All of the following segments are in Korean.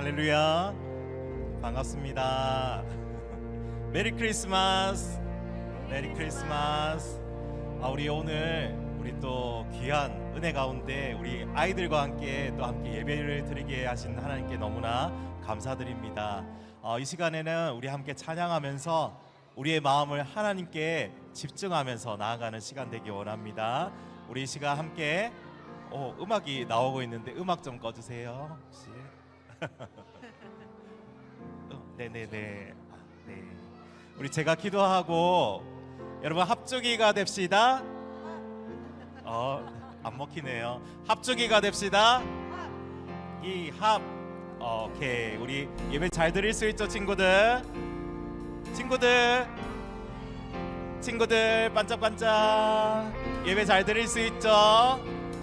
할렐루야. 반갑습니다. 메리 크리스마스. 메리 크리스마스. 아, 우리 오늘 우리 또 귀한 은혜 가운데 우리 아이들과 함께 또 함께 예배를 드리게 하신 하나님께 너무나 감사드립니다. 어, 이 시간에는 우리 함께 찬양하면서 우리의 마음을 하나님께 집중하면서 나아가는 시간 되기 원합니다. 우리 이 시간 함께 어, 음악이 나오고 있는데 음악 좀 꺼주세요. 혹시? 어, 네네네. 아, 네. 우리 제가 기도하고 여러분 합주기가 됩시다. 어, 안 먹히네요. 합주기가 됩시다. 이 합. 오케이. 우리 예배 잘 드릴 수 있죠, 친구들? 친구들. 친구들 반짝반짝 예배 잘 드릴 수 있죠?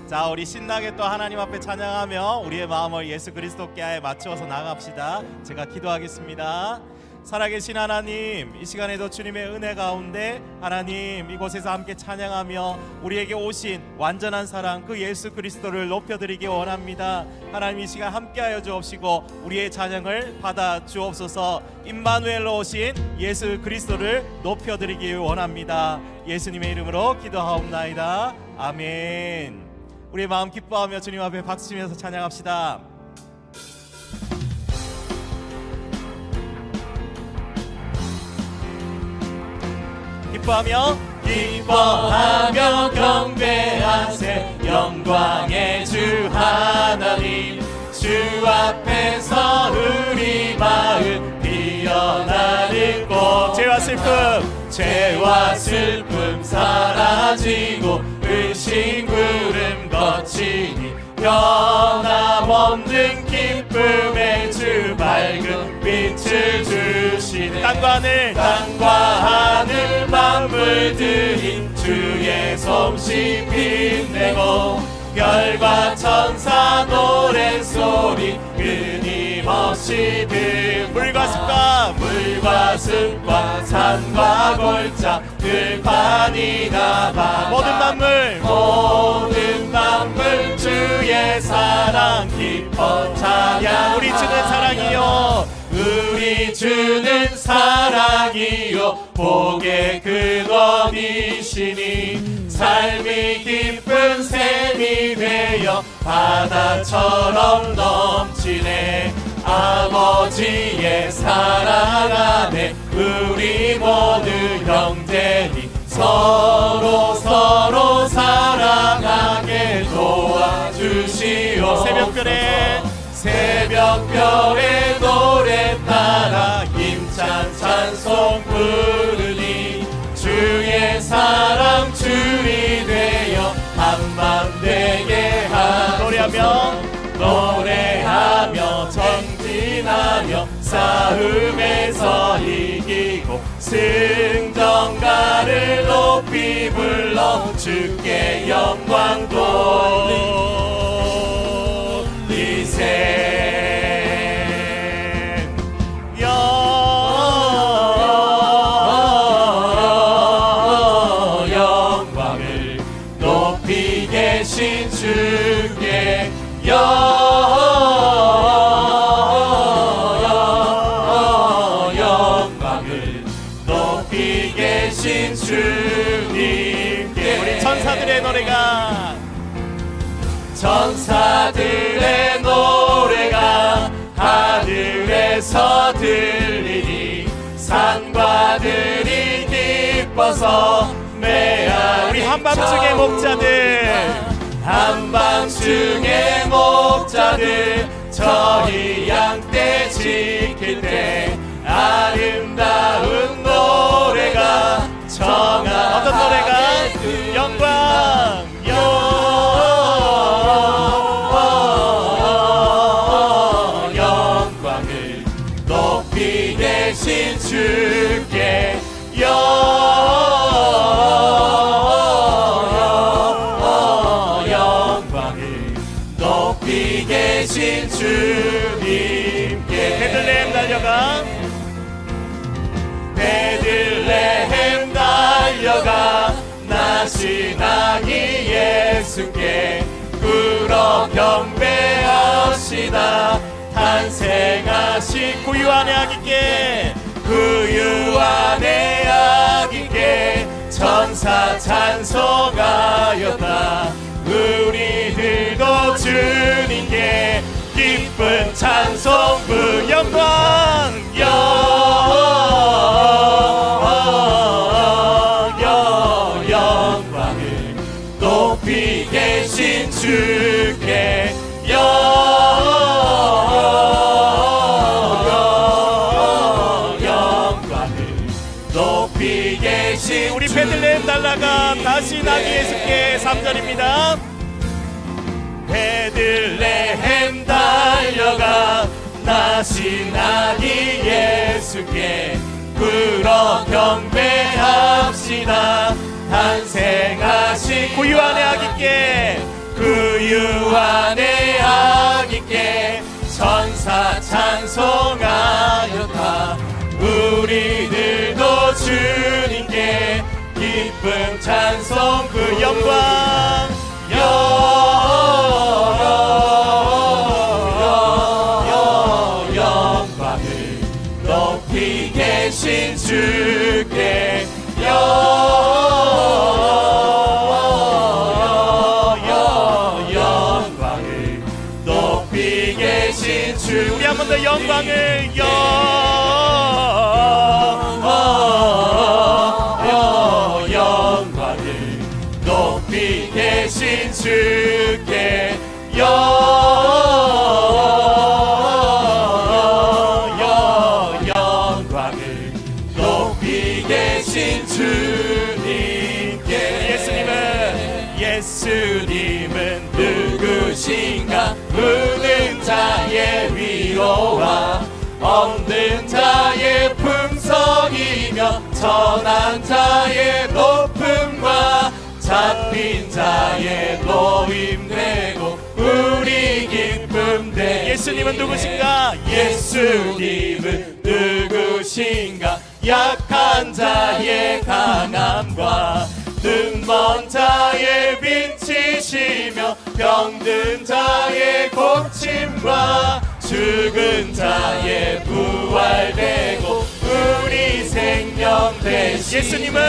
자, 우리 신나게 또 하나님 앞에 찬양하며 우리의 마음을 예수 그리스도께 맞추어서 나갑시다. 제가 기도하겠습니다. 살아계신 하나님, 이 시간에도 주님의 은혜 가운데 하나님 이곳에서 함께 찬양하며 우리에게 오신 완전한 사랑 그 예수 그리스도를 높여드리기 원합니다. 하나님 이 시간 함께하여 주옵시고 우리의 찬양을 받아 주옵소서. 임마누엘로 오신 예수 그리스도를 높여드리기 원합니다. 예수님의 이름으로 기도하옵나이다. 아멘. 우리의 마음 기뻐하며 주님 앞에 박수치면서 찬양합시다. 기뻐하며 기뻐하며 경배하세 영광의 주 하나님 주 앞에서 우리 마음 피어나는 꽃 죄와 슬픔 죄와 슬픔 사라지고 의심 구름 거치니 변함없는 기쁨의 주 밝은 빛을 주시네. 땅과 하늘. 땅과 하늘 만물들이 주의 솜씨 빛내고 별과 천사 노래소리 끊임없이 습과 물과 습과 산과 골짜 들판이 다. 모든 만물. 모든 만물 주의 사랑 기뻐 찬양 우리 주는 사랑이요. 우리 주는 사랑이요. 복의 근원이시니 삶이 기쁜 샘이 되어 바다처럼 넘치네 아버지의 사랑 안에 우리 모두 형제니 서로 서로 사랑하게 도와주시오 새벽별에. 새벽별의 노래 따라 힘찬 찬송 부르니 주의 사랑 주이 되 하며 싸움에서 이기고 승전가를 높이 불러 주께 영광 돌리 기뻐서 메아리 우리 한밤중의 목자들. 한밤중의 목자들 저희 양떼 지킬 때 아름다운 노래가 정한 어떤 노래가? 영광. 영 영광을 높이 계신 주 경배합시다. 탄생하신 구유 안에 아기께 구유 안에 아기께 천사 찬송하였다. 우리들도 주님께 기쁜 찬송 부 영광. 영 영광을 높이 계신 주께 영 예수께 3절입니다. 베들레헴 달려가 나신 아기 예수께 불어 경배합시다. 탄생하신 구유 안에 아기께 구유 안에 아기께 천사 찬송하였다. 우리들도 주님께 기쁜 찬송 그 영광. 영 영광을 높이 계신 주께 영 영광을 높이 계신 주 우리 한 번 더 영광을 천한 자의 높음과 잡힌 자의 노임되고 우리 기쁨 되 예수님은 누구신가? 예수님은 누구신가? 약한 자의 강함과 눈먼 자의 빛이시며 병든 자의 고침과 죽은 자의 부활되고 우리 생명 되신 예수님은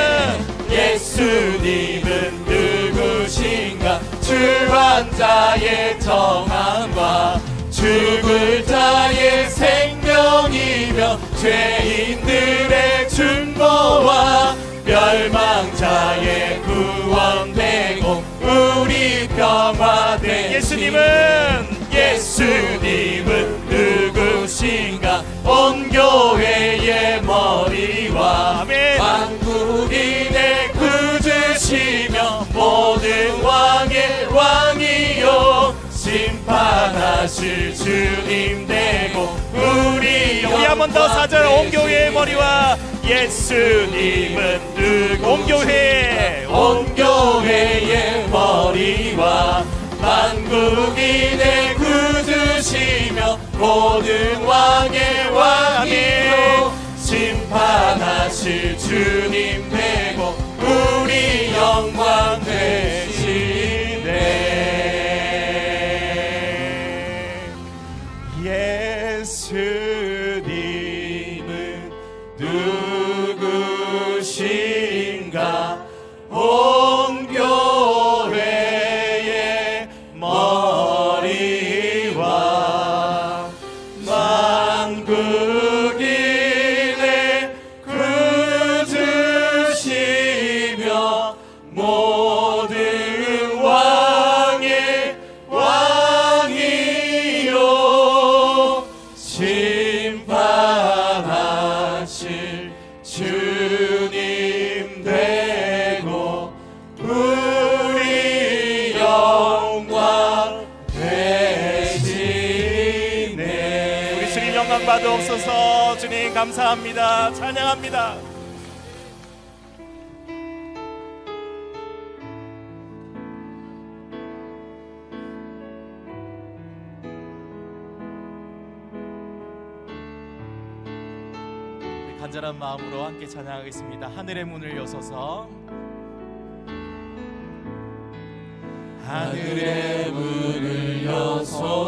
예수님은 누구신가? 주한 자의 정함과 죽을 자의 생명이며 죄인들의 중보와 멸망자의 구원 되고 우리 평화된 예수님은 한 번 더 사절 온 교회의 머리와 예수님은 누구? 온 교회. 온 교회의 머리와 만국인의 구주시며 모든 왕의 왕이요. 심판하실 주님 만 영광 받으옵소서. 주님 감사합니다. 찬양합니다. 간절한 마음으로 함께 찬양하겠습니다. 하늘의 문을 여서서. 하늘의 문을 여소서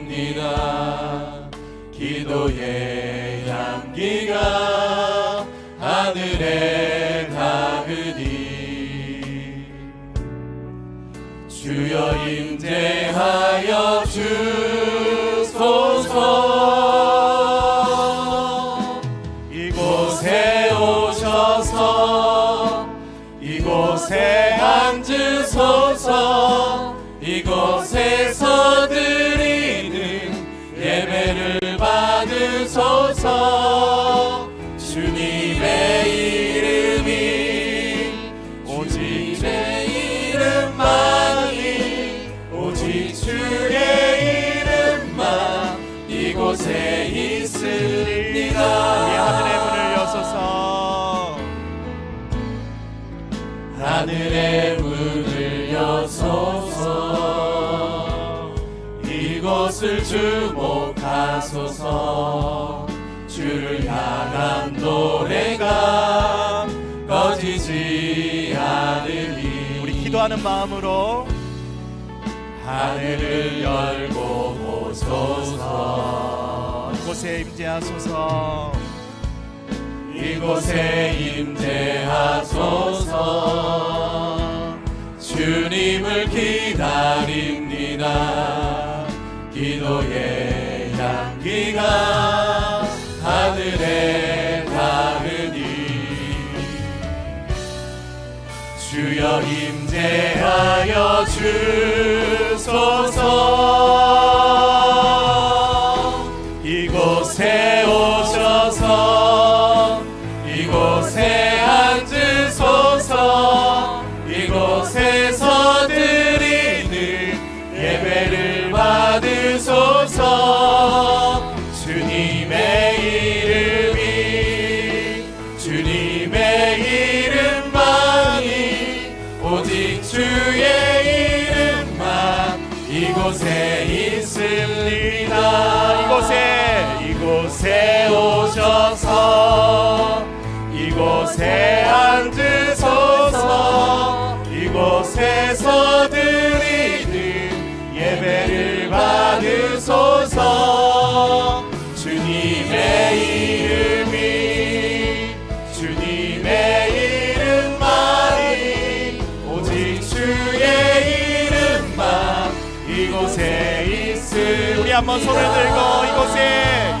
기도의 향기가 하늘에 닿으니 주여 임재하여 곳에 있습니다. 우리 하늘의 문을 여소서. 하늘의 문을 여소서. 이곳을 주목하소서. 주를 향한 노래가 꺼지지 않으니. 우리 기도하는 마음으로 하늘을 열고 보소서 이곳에 임재하소서. 이곳에 임재하소서. 주님을 기다립니다. 기도의 향기가 하늘에 닿으니. 주여 임재하여 주소서 오셔서. 이곳에 앉으소서. 이곳에서 드리는 예배를 받으소서. 주님의 이름이 주님의 이름만이 오직 주의 이름만 이곳에 있으리 우리 한번 손을 들고 이곳에